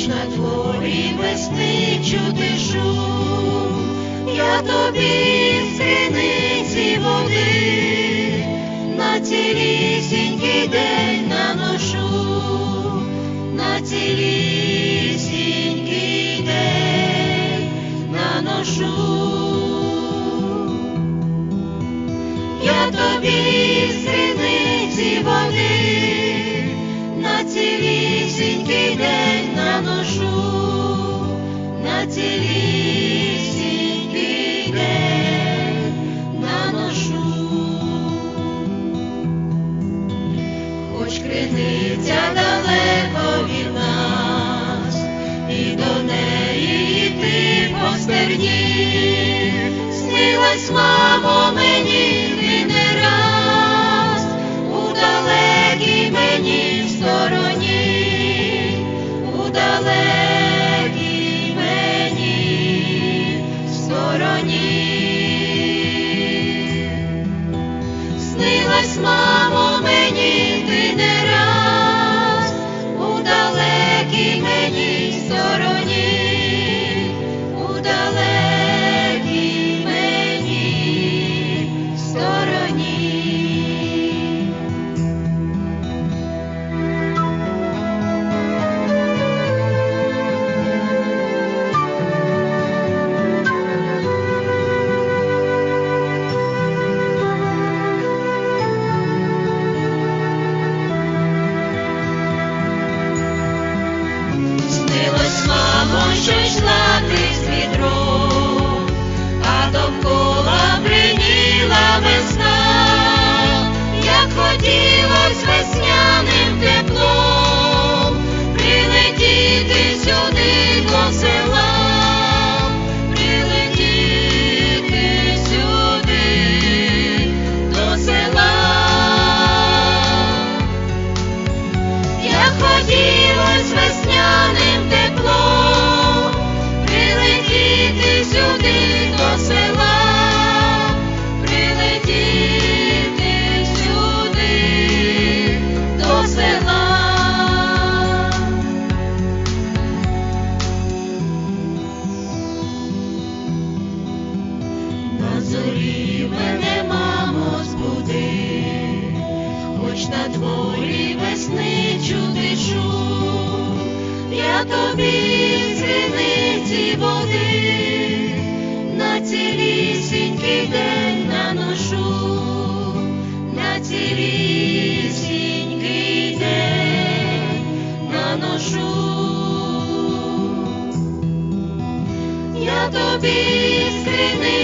ніч на дворі весни чути шум, я тобі. синиця далеко від нас, і до неї йти по стерні, снилась ма. я тобі дзвіниці води, на цілісінький день наношу, на цілісінький день наношу, я тобі скрини.